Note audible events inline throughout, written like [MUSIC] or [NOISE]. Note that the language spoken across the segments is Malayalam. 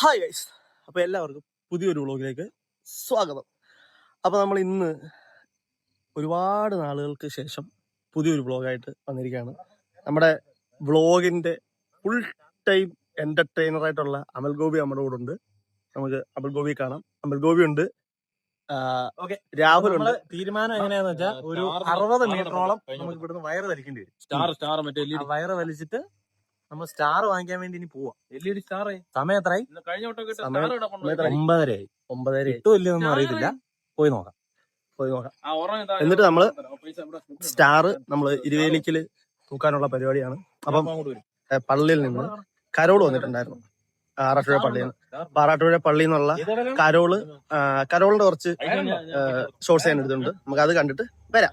ഹായ് ഗൈസ് അപ്പോൾ എല്ലാവർക്കും പുതിയൊരു വ്ളോഗിലേക്ക് സ്വാഗതം. അപ്പോൾ നമ്മൾ ഇന്ന് ഒരുപാട് നാളുകൾക്ക് ശേഷം പുതിയൊരു വ്ളോഗായിട്ട് വന്നിരിക്കുകയാണ്. നമ്മുടെ വ്ളോഗിന്റെ ഫുൾ ടൈം എന്റർടൈനർ ആയിട്ടുള്ള അമൽ ഗോപി നമ്മുടെ കൂടെ ഉണ്ട്. നമുക്ക് അമൽ ഗോപി കാണാം. അമൽ ഗോപി ഉണ്ട്. രാഹുൽ ഉണ്ട്. തീരുമാനം എങ്ങനെയാന്ന് വെച്ചാൽ ഒരു അറുപത് മീറ്ററോളം നമുക്ക് ഇവിടുന്ന് വയറ് വലിക്കേണ്ടി വരും. സ്റ്റാർ സ്റ്റാർ മറ്റേ ആ വയറ് വലിച്ചിട്ട് നമ്മൾ സ്റ്റാർ വാങ്ങിക്കാൻ വേണ്ടി ഇനി പോവാം. വലിയൊരു സ്റ്റാറേ സമയം എത്രയായി കഴിഞ്ഞ വട്ടം? ഒമ്പതരയായി. ഒമ്പതര കിട്ടുമോ ഇല്ലെന്നൊന്നും അറിയത്തില്ല. പോയി നോക്കാം. പോയി നോക്കാം. എന്നിട്ട് നമ്മൾ സ്റ്റാർ നമ്മൾ ഇരുവേലിക്കൽ തൂക്കാനുള്ള പരിപാടിയാണ്. അപ്പം പള്ളിയിൽ നിന്ന് കരോൾ വന്നിട്ടുണ്ടായിരുന്നു. ആറാട്ടുപുഴ പള്ളി അപ്പൊ ആറാട്ടുപുഴ പള്ളിയിൽ നിന്നുള്ള കരോൾ കരോളിന്റെ കുറച്ച് ഷോർട്സ് ഞാൻ എടുത്തിട്ടുണ്ട്. നമുക്ക് അത് കണ്ടിട്ട് വരാം.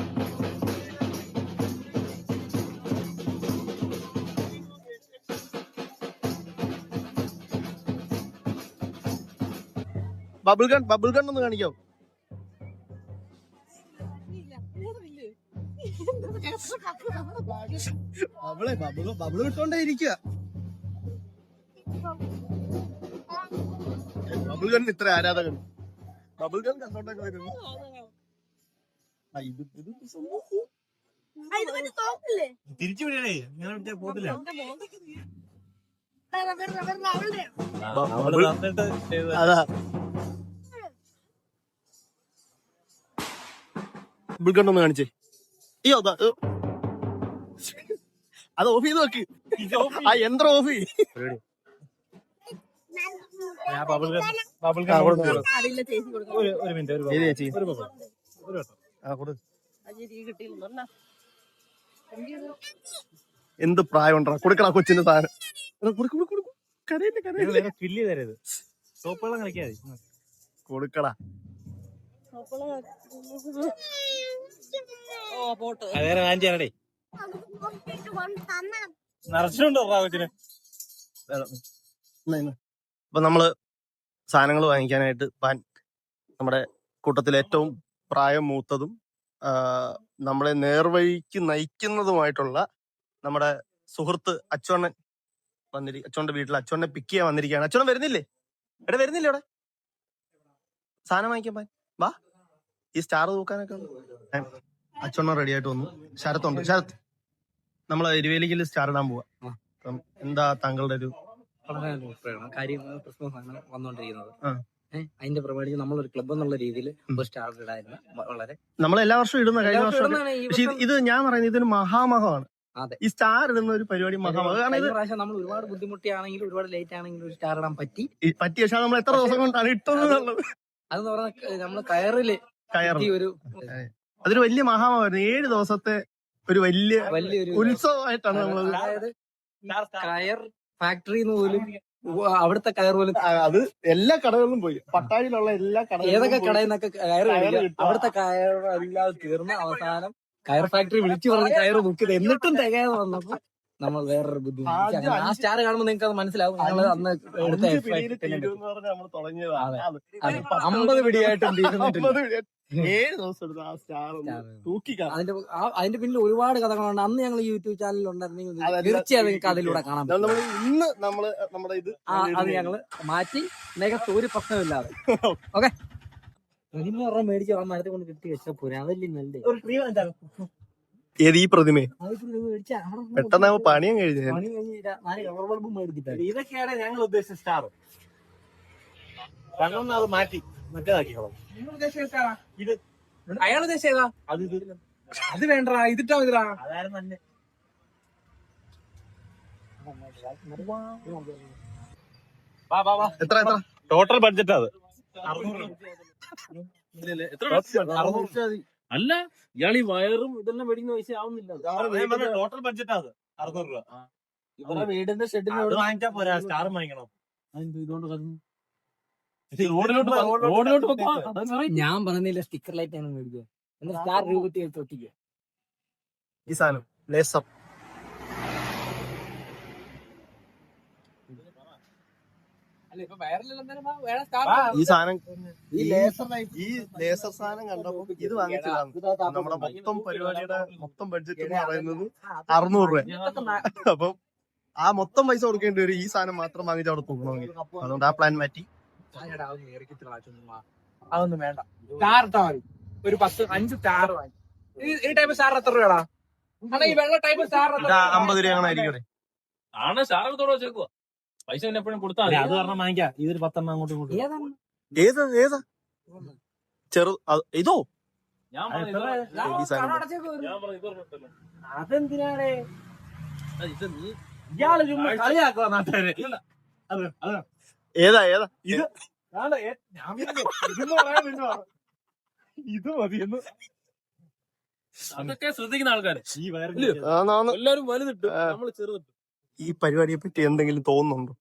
ബബിൾ ഗൺ ബബിൾ ഗൺ ഒന്ന് കാണിക്കാവോ അവളെ ബബിൾ ബബിൾ കിട്ടോണ്ടേ ഇരിക്കുക ബബിൾ ഗൺ ഇത്ര ആരാധകൻ. ബബിൾ ഗൺ കണ്ടോണ്ടൊക്കെ വരുന്നു. ആ, ഇത് ഇത് സംഭവം. തിരിച്ചു വിടണേ തന്നിട്ട് ചെയ്തത്. അതാ. ബബിൾ ഗൺ ഒന്ന് കാണിച്ചേ. അയ്യോ അത് ഓഫ് ചെയ്ത് വെക്ക് ആ യന്ത്രം ഓഫ് കൊടുക്കണം എന്ത് പ്രായം ഉണ്ടാ കൊടുക്കടാ കൊച്ചിന്റെ സാധനം. കൊടുക്കണ കൊടുക്കടാ. വാങ്ങിച്ചാണേ ഇന്ന്. അപ്പൊ നമ്മൾ സാധനങ്ങൾ വാങ്ങിക്കാനായിട്ട് പാൻ നമ്മുടെ കൂട്ടത്തിൽ ഏറ്റവും പ്രായം മൂത്തതും നമ്മളെ നേർവഴിക്ക് നയിക്കുന്നതുമായിട്ടുള്ള നമ്മുടെ സുഹൃത്ത് അച്ചോണ്ണൻ വന്നിരി അച്ചോന്റെ വീട്ടിൽ അച്ചോണ്ണെ പിക്ക് ചെയ്യാൻ വന്നിരിക്കുകയാണ്. അച്ചോണ്ണൻ വരുന്നില്ലേ? എടാ വരുന്നില്ലേ ഇവിടെ സാധനം വാങ്ങിക്കാൻ പാൻ. വാ. ഈ സ്റ്റാർ തൂക്കാനൊക്കെ ഏ, അച്ചോണ്ണൻ റെഡി ആയിട്ട് വന്നു. ശരത്തുണ്ട്. ശരത്ത് നമ്മളെ ഇരുവേലിക്കൽ സ്റ്റാർ ഇടാൻ പോവാ. അപ്പം എന്താ താങ്കളുടെ ഒരു വളരെ നല്ല അഭിപ്രായമാണ് കാര്യം ക്രിസ്മസ് ആണ് വന്നുകൊണ്ടിരിക്കുന്നത് അതിന്റെ പരിപാടിക്ക് നമ്മളൊരു ക്ലബ് എന്നുള്ള രീതിയിൽ ഒരു സ്റ്റാർ ഇടായിരുന്നു. വളരെ. നമ്മൾ എല്ലാ വർഷവും ഇടുന്ന കഴിഞ്ഞ വർഷം പക്ഷെ ഇത് ഇത് ഞാൻ പറയുന്നത് ഇതൊരു മഹാമഹമാണ്. അതെ. ഈ സ്റ്റാർ ഇടുന്ന ഒരു പരിപാടി മഹാമഹം. കാരണം ഇത് കഴിഞ്ഞ പ്രാവശ്യം നമ്മൾ ഒരുപാട് ബുദ്ധിമുട്ടിയാണെങ്കിലും ഒരുപാട് ലേറ്റ് ആണെങ്കിലും ഒരു സ്റ്റാർ ഇടാൻ പറ്റി. ഈ പറ്റിയ പക്ഷെ നമ്മൾ എത്ര ദിവസം കൊണ്ടാണ് ഇട്ടത് എന്നുള്ളത്. അതെന്ന് പറഞ്ഞാൽ നമ്മൾ കയറിൽ കയറി ഒരു അതൊരു വലിയ മഹാമായിരുന്നു. ഏഴ് ദിവസത്തെ ഒരു വലിയ വലിയൊരു ഉത്സവമായിട്ടാണ് നമ്മൾ അതായത് കയർ ഫാക്ടറിന്ന് പോലും അവിടുത്തെ കയർ പോലും അത് എല്ലാ കടകളിലും പോയി. പട്ടാഴിയിലുള്ള എല്ലാ കടകളിലും ഏതൊക്കെ പോയി. കടയിൽ നിന്നൊക്കെ കയർ കയറ് മേടിക്കുക, കിട്ടുക. അവിടുത്തെ കയർ എല്ലാം തീർന്ന് അവസാനം കയർ ഫാക്ടറി വിളിച്ചു പറഞ്ഞ കയർ ബുക്ക് ചെയ്ത് എന്നിട്ടും തികയാതെ വന്നപ്പോ നമ്മൾ വേറൊരു ബുദ്ധിമുട്ട് ആദ്യം ആ സ്റ്റാർ കാണുമ്പോൾ നിങ്ങൾക്ക് അത് മനസ്സിലാവും. ഞങ്ങൾ അന്ന് എടുത്ത നമ്മൾ അമ്പത് പിടിയായിട്ടും തീർന്നിട്ടില്ല ഏഴ് ദിവസം എടുത്ത് ആ സ്റ്റാർ ഒന്ന് തൂക്കി കാണാൻ അതിന്റെ അതിന്റെ പിന്നിൽ ഒരുപാട് കഥകളുണ്ട്. അന്ന് ഞങ്ങൾ യൂട്യൂബ് ചാനലിൽ ഉണ്ടായിരുന്നെങ്കിൽ തീർച്ചയായും നിങ്ങൾക്ക് അതിലൂടെ കാണാൻ നമ്മൾ ഇന്ന് നമ്മൾ നമ്മുടെ ഇത് അത് ഞങ്ങൾ മാറ്റി നികത്ത് ഒരു പ്രശ്നമില്ലാതെ ഓക്കെ [LAUGHS] ഒരെണ്ണം മേടിച്ച് ആ മരത്തെ കൊണ്ട് കിട്ടി വെച്ചാൽ പോരാ അതല്ലേ നല്ലത് ഒരു ട്രീ വാങ്ങിച്ചാലോ ഏത് ഈ കൊണ്ട് പെട്ടെന്ന് ആവുമ്പോ പണിയും കഴിഞ്ഞു പണി കഴിഞ്ഞ് നാല് റബ്ബർ ബൾബും മേടിച്ചിട്ടാണ് ഇതൊക്കെയാണ് ഞങ്ങൾ ഉദ്ദേശിച്ച സ്റ്റാർ അത് മാറ്റി മറ്റേതാക്കിക്കോളാം. ഇത് അയാൾ അത് ഇത്. അത് വേണ്ടടാ ഇതിട്ടാ മതിടാ എത്ര എത്ര? ടോട്ടൽ ബഡ്ജറ്റ് അത്. അല്ല ഇയാൾ ഈ വയറും ഇതെല്ലാം മേടിക്കുന്ന പൈസ ആവുന്നില്ല. ടോട്ടൽ ബഡ്ജറ്റ് അത്. അറുന്നൂറ് രൂപ. ഇവരുടെ വീടിന്റെ ഷെഡിന് അത് വാങ്ങിച്ചാ പോരാ സ്റ്റാർ വാങ്ങിക്കണം. ഇതുകൊണ്ട് റോഡിലോട്ട് റോഡിലോട്ട് ഞാൻ പറഞ്ഞില്ല സ്റ്റിക്കർ ലൈറ്റ് ആണ് മേടിക്കുക. സ്റ്റാർ രൂപത്തിൽ തൊട്ടിക്കുക. ഈ സാധനം ലേസർ അല്ല ഇപ്പൊ വയറിലെന്തായാലും വേറെ സ്റ്റാർ ഈ സാധനം ഈ ഈ ലേസർ ഈ ലേസർ സാധനം കണ്ടപ്പോ ഇത് വാങ്ങിച്ചതാണ്. നമ്മുടെ മൊത്തം പരിപാടിയുടെ മൊത്തം ബഡ്ജറ്റ് എന്ന് പറയുന്നത് അറുന്നൂറ് രൂപ. അപ്പം ആ മൊത്തം പൈസ കൊടുക്കേണ്ടി വരും. ഈ സാധനം മാത്രം വാങ്ങിച്ച് അവിടെ തൂക്കണമെങ്കിൽ അതുകൊണ്ട് ആ പ്ലാൻ മാറ്റി. അതൊന്നും വേണ്ട. സ്റ്റാർ മതി. ഒരു പത്ത് അഞ്ച് സ്റ്റാർ വാങ്ങി. ഈ- ഈ ടൈപ്പ് സ്റ്റാർ എത്ര രൂപയാടാ? അണ്ണാ ഈ വെള്ള ടൈപ്പ് സ്റ്റാർ അമ്പത് രൂപ ആയിരിക്കും ആണ് സ്റ്റാറത്തോടെ വെച്ചേക്കുവാ. പൈസ പിന്നെ എപ്പോഴും കൊടുത്താൽ അല്ല, അത് പറഞ്ഞ വാങ്ങിക്കാം. ഇതൊരു പത്തെണ്ണം അങ്ങോട്ട് ഇങ്ങോട്ട്. ഏതാണ് ഏത് ഏതാ? ചെറു അത് ഇതോ? ഞാൻ അത് പറഞ്ഞു എത്ര? ഇത്. ഈ സാധനം കണ്ണടച്ചേക്ക് വരും. ഞാൻ പറഞ്ഞു ഇത് പറഞ്ഞിട്ടല്ലോ. അതെന്തിനാണ്? ആ, ഇത് നീ ഇയാൾ ചുമ്മാ കളിയാക്കുക നാട്ടുകാര്. അത് അത്. ഏതാ ഏതാ? ഇത് ആണ് ഏ- ഞാൻ പിന്നെ ഇതെന്ന് പറയാൻ നിന്നു പറഞ്ഞു. ഇത് മതിയെന്ന്. അതൊക്കെ ശ്രദ്ധിക്കുന്ന ആൾക്കാര്. ഈ വയറിൽ ഇല്ലയോ? ആന്നാന്ന് എല്ലാരും വലുതിട്ട് ആ. നമ്മൾ ചെറുതിട്ട്. ഈ പരിപാടിയെ പറ്റി എന്തെങ്കിലും തോന്നുന്നുണ്ടോ?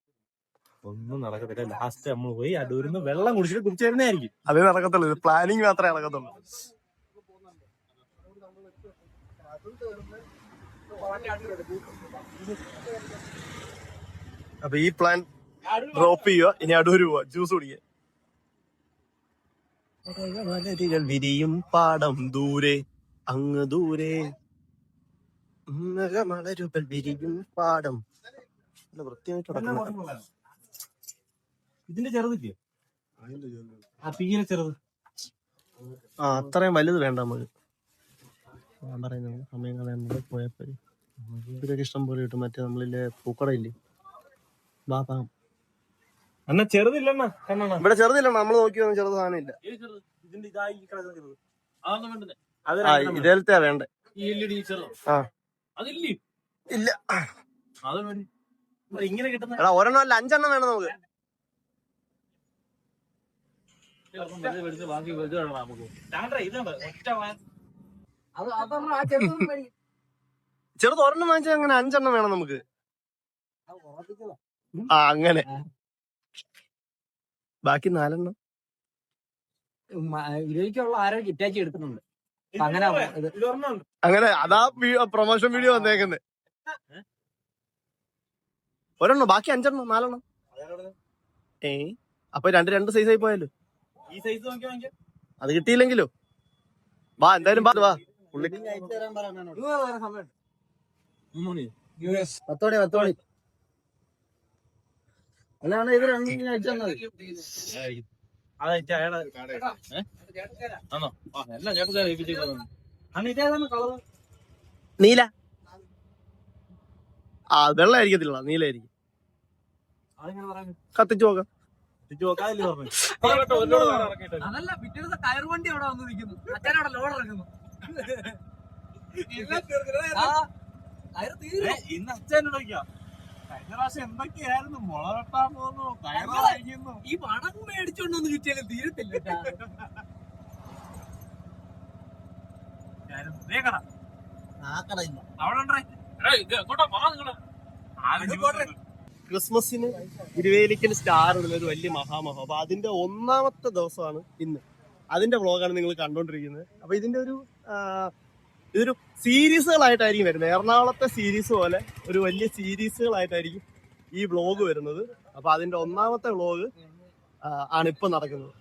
ഒന്നും നടക്കത്തില്ല. ലാസ്റ്റ് നമ്മൾ പോയി അടൂരിന്ന് വെള്ളം കുടിച്ചിട്ട് കുടിച്ചു തരുന്നതായിരിക്കും അതേ നടക്കത്തുള്ളൂ. ഇത് പ്ലാനിങ് മാത്രമേ നടക്കത്തുള്ളൂ. അപ്പൊ ഈ പ്ലാൻ ഡ്രോപ്പ് ചെയ്യുക. ഇനി അടൂര് പോവാ. ജ്യൂസ് കുടിക്കുക. മലരുകൾ വിരിയും പാടം ദൂരെ അങ്ങ് ദൂരെ. മലരുകൾ വിരിയും പാടം. വൃത്തിയായിട്ട്. ഇതിന്റെ ചെറുതില്ലേ? ആ തീരെ ചെറുത്. ആ അത്രയും വലുത് വേണ്ട നമുക്ക്. ഞാൻ പറയുന്നത് സമയം കളയുന്നത് പോയപ്പോഴേ ഇഷ്ടം പോലെ കിട്ടും മറ്റേ നമ്മളില്ലേ പൂക്കടയില്ലേ? ബാപ്പാ അന്ന ചെറുതില്ലെന്നാ ഇവിടെ ചെറുതില്ല നമ്മൾ നോക്കി വന്ന ചെറുത് സാധനം ഇല്ല. ഇതിന്റെ ഇതായി കിടക്കുന്ന ചെറുത്. അതൊന്നും ഇതേലത്തെ വേണ്ടേ? ആ. അതില്ലേ? ഇല്ല. ഇങ്ങനെ കിട്ടുന്ന ഒരെണ്ണം അല്ല അഞ്ചെണ്ണം വേണം നമുക്ക് ഒരെണ്ണം വലുത് മേടിച്ച് ബാക്കി വലുത് വേണം നമുക്ക് സ്റ്റാൻഡേ ഇതുണ്ട് ഒറ്റ വാ- അത് അതൊന്നും ആ ചെറുതൊന്നും മേടിക്കും. ചെറുത് ഒരെണ്ണം വാങ്ങിച്ചാൽ അങ്ങനെ അഞ്ചെണ്ണം വേണം നമുക്ക്. ആ അങ്ങനെ. ബാക്കി നാലെണ്ണം. എടുക്കുന്നുണ്ട്. അങ്ങനെ അങ്ങനെ അതാ പ്രൊമോഷൻ വീഡിയോ വന്നേക്കുന്നത് ഒരെണ്ണം ബാക്കി അഞ്ചെണ്ണം നാലെണ്ണം. ഏ അപ്പൊ രണ്ട് രണ്ട് സൈസ് ആയി പോയാലോ? ഈ സൈസ് അത് കിട്ടിയില്ലെങ്കിലോ? വാ എന്തായാലും വാ വാ. പുള്ളി പത്തോണി പത്തോണി അല്ലാണ്ട് ഇത് രണ്ടും കളർ നീല. ആ വെള്ളായിരിക്കത്തില്ല നീലായിരിക്കും കത്തിച്ചു നോക്കാം. അതല്ല പിറ്റേ കയർ വണ്ടി അവിടെ വന്ന് നിൽക്കുന്നു. അച്ഛനവിടെ ലോഡ് ഇറക്കുന്നു. ഇന്ന് അച്ഛൻ ഇടയ്ക്കാം. കഴിഞ്ഞ പ്രാവശ്യം എന്തൊക്കെയായിരുന്നു? മുള വെട്ടാൻ പോകുന്നു കയറ് കഴിക്കുന്നു ഈ പണം മേടിച്ചോണ്ടൊന്നും കിട്ടിയാലും തീരത്തില്ല. അവിടെ ഉണ്ടേ? എങ്ങോട്ടാ? പോവാ നിങ്ങൾ. ക്രിസ്മസിന് ഇരുവേലിക്കൽ സ്റ്റാർ ഇടുന്ന ഒരു വലിയ മഹാമഹം. അപ്പൊ അതിന്റെ ഒന്നാമത്തെ ദിവസമാണ് ഇന്ന്. അതിന്റെ വ്ളോഗാണ് നിങ്ങൾ കണ്ടോണ്ടിരിക്കുന്നത്. അപ്പൊ ഇതിന്റെ ഒരു ഇതൊരു സീരീസുകളായിട്ടായിരിക്കും വരുന്നത്. എറണാകുളത്തെ സീരീസ് പോലെ ഒരു വലിയ സീരീസുകളായിട്ടായിരിക്കും ഈ വ്ളോഗ് വരുന്നത്. അപ്പൊ അതിന്റെ ഒന്നാമത്തെ വ്ളോഗ് ആണ് ഇപ്പൊ നടക്കുന്നത്.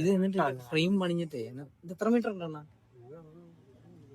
ഇത് എന്നിട്ട് ഫ്രെയിം പണിഞ്ഞിട്ടേ. ഇത് എത്ര മീറ്റർ ഉണ്ടെണ്ണ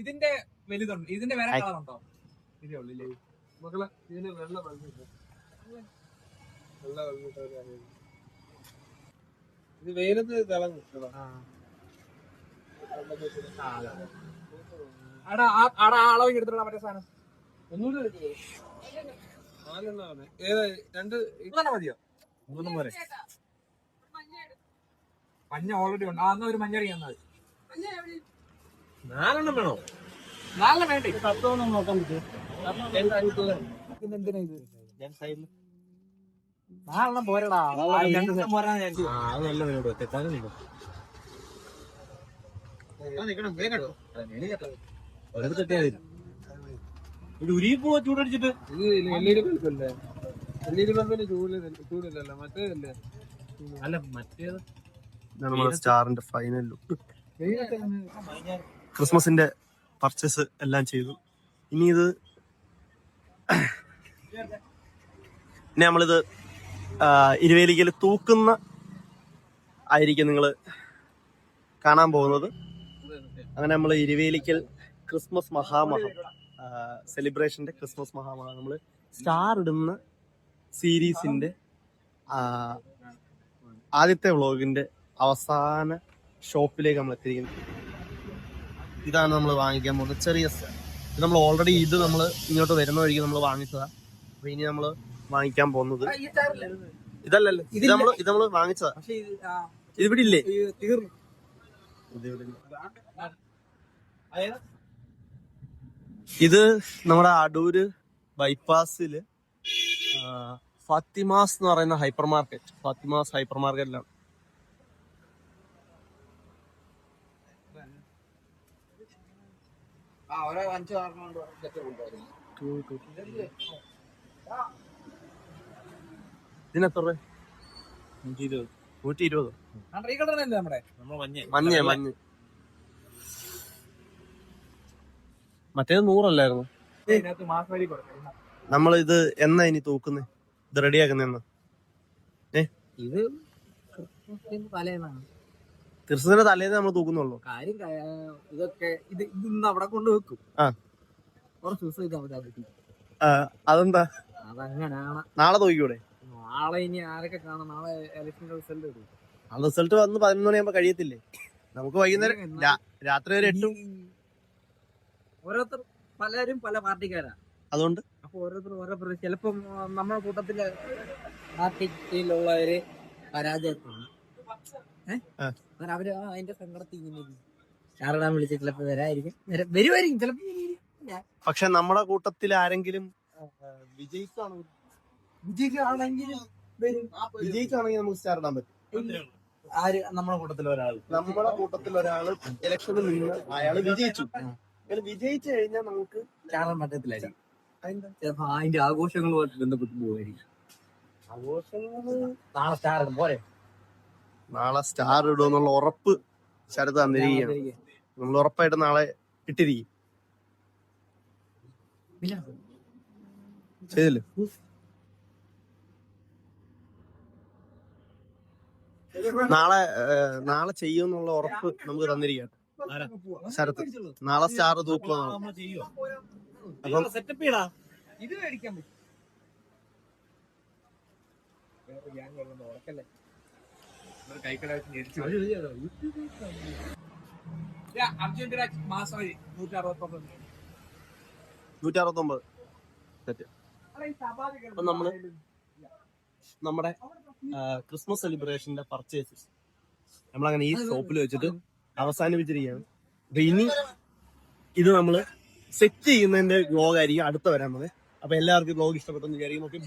ഇതിന്റെ വലുതുണ്ട്. ഇതിന്റെ വേറെ കളർ ഉണ്ടോ ഇതേ ഉള്ളില്ലേ മക്കളെ ഇതിന് വെള്ള ഇത് വെയിലത്ത് തിളങ്ങും അളവ് മറ്റേ സാധനം. ഏതാ രണ്ട് മതിയോ? മൂന്നും മഞ്ഞ ഓൾറെഡി ഉണ്ട്. ആ എന്നാ ഒരു മഞ്ഞ അറിയാൻ മതി. നാലെണ്ണം വേണോ? വേണ്ടി? നോക്കാൻ എന്തിനാ ഇത്? ഞാൻ സൈഡിൽ നാലെണ്ണം പോരടാ. പോവാ ചൂടടിച്ചിട്ട്. അല്ല മറ്റേത്? ഇതാണ് നമ്മുടെ സ്റ്റാറിന്റെ ഫൈനൽ ലുക്ക് ക്രിസ്മസിന്റെ പർച്ചേസ് എല്ലാം ചെയ്തു. ഇനി ഇത് പിന്നെ നമ്മളിത് ഇരുവേലിക്കൽ തൂക്കുന്ന ആയിരിക്കും നിങ്ങൾ കാണാൻ പോകുന്നത്. അങ്ങനെ നമ്മൾ ഇരുവേലിക്കൽ ക്രിസ്മസ് മഹാമഹം സെലിബ്രേഷന്റെ ക്രിസ്മസ് മഹാമഹം നമ്മൾ സ്റ്റാർ ഇടുന്ന സീരീസിന്റെ ആദ്യത്തെ വ്ളോഗിന്റെ അവസാന ഷോപ്പിലേക്ക് നമ്മൾ എത്തിയിരിക്കുന്നത് ഇതാണ് നമ്മൾ വാങ്ങിക്കാൻ പോകുന്നത്. ചെറിയ സ്റ്റാർ ഇത് നമ്മൾ ഓൾറെഡി ഇത് നമ്മൾ ഇങ്ങോട്ട് വരുന്ന വഴിക്ക് നമ്മൾ വാങ്ങിച്ചതാ. അപ്പൊ ഇനി നമ്മൾ വാങ്ങിക്കാൻ പോകുന്നത്. ഇതല്ലല്ലേ ഇത് നമ്മൾ ഇത് നമ്മൾ വാങ്ങിച്ചതാ. ഇതിവിടെ ഇല്ലേ? തീർന്നു. ഇത് നമ്മുടെ അടൂര് ബൈപ്പാസിൽ ഫാത്തിമാസ് എന്ന് പറയുന്ന ഹൈപ്പർ മാർക്കറ്റ് ഫാത്തിമാസ് ഹൈപ്പർ മാർക്കറ്റിലാണ് ആ ഓരോ അഞ്ചു നൂറ്റി ഇരുപത് നമ്മുടെ? മഞ്ഞ. മഞ്ഞ മറ്റേത് നൂറല്ലായിരുന്നു. നമ്മൾ ഇത് എന്നാ ഇനി തൂക്കുന്നേ? ഇത് റെഡിയാക്കുന്ന ഇത് ക്രിസ്മസിന് തലേന്നാണ്. ക്രിസ്തുവിന്റെ തലേന്ന് നമ്മൾ തൂക്കുന്നുള്ളൂ. കാര്യം ക- ഇതൊക്കെ ഇത് ഇത് ഇന്ന് അവിടെ കൊണ്ട് വെക്കും. ആ. കുറച്ച് ദിവസം ഇത് അവിടെ വെക്കും. ആ, അതെന്താ? അതങ്ങനാണ് നാളെ തോക്കൂടെ നാളെ ഇനി ആരൊക്കെ കാണാം? നാളെ ഇലക്ഷൻ റിസൾട്ട് വരും ആ റിസൾട്ട് വന്ന് പതിനൊന്ന് മണിയാകുമ്പോ കഴിയത്തില്ലേ? നമുക്ക് വൈകുന്നേരം രാ- രാത്രി ഒരു എട്ടും. ഓരോരുത്തർ പലരും പല പാർട്ടിക്കാരാ. അതുകൊണ്ട്? അപ്പൊ ഓരോരുത്തർ ഓരോ പ്രതി- ചിലപ്പം ആ, നമ്മുടെ കൂട്ടത്തിൽ പാർട്ടിയിലുള്ളവര് പരാജയത്താണ് ഏഹ് അവർ അതിന്റെ സങ്കടത്തിൽ ഇങ്ങനെ. ചാറിടാൻ വിളിച്ച് ചിലപ്പോ വരായിരിക്കും. വര- വരുമായിരിക്കും ചിലപ്പോ പക്ഷെ നമ്മുടെ കൂട്ടത്തിൽ ആരെങ്കിലും വിജയിക്കാണ്? വിജയിക്കുകയാണെങ്കിലും വരും. വിജയിക്കാണെങ്കിൽ നമുക്ക് സ്റ്റാർ ഇടാൻ പറ്റും ആര് നമ്മുടെ കൂട്ടത്തിൽ ഒരാൾ നമ്മുടെ കൂട്ടത്തിൽ ഒരാൾ ഇലക്ഷനിൽ നിന്ന് അയാൾ വിജയിച്ചു. അയാൾ വിജയിച്ചു കഴിഞ്ഞാൽ നമുക്ക് ചാറാൻ പറ്റത്തില്ലായിരിക്കും അതിന്റെ ആഘോഷങ്ങളുമായിട്ട് ബന്ധപ്പെട്ട് പോവായിരിക്കും. നാളെ സ്റ്റാർ പോരെ. നാളെ സ്റ്റാർ ഇടുമെന്നുള്ള ഉറപ്പ് ശരത് തന്നിരിക്കുകയാണ്. നമ്മൾ ഉറപ്പായിട്ട് നാളെ ഇട്ടിരിക്കും. ചെയ്തില്ലേ? നാളെ നാളെ ചെയ്യുമെന്നുള്ള ഉറപ്പ് നമുക്ക് തന്നിരിക്കാം ശരത്ത് നാളെ സ്റ്റാർ തൂക്കുമെന്നാണ് ചെയ്യുമോ അപ്പം ഇത് മേടിക്കാൻ പറ്റും. നൂറ്റി അറുപത്തൊമ്പത് അപ്പൊ നമ്മൾ നമ്മുടെ ക്രിസ്മസ് സെലിബ്രേഷന്റെ പർച്ചേസ് നമ്മളങ്ങനെ ഈ ഷോപ്പിൽ വെച്ചിട്ട് അവസാനിപ്പിച്ചിരിക്കുകയാണ്. അപ്പൊ ഇനി ഇത് നമ്മൾ സെറ്റ് ചെയ്യുന്നതിന്റെ വ്ലോഗ് ആയിരിക്കും അടുത്ത വരാൻ പോകുന്നത്. അപ്പൊ എല്ലാവർക്കും വ്ലോഗ് ഇഷ്ടപ്പെട്ടെന്ന് വിചാരിക്കും ഓക്കെ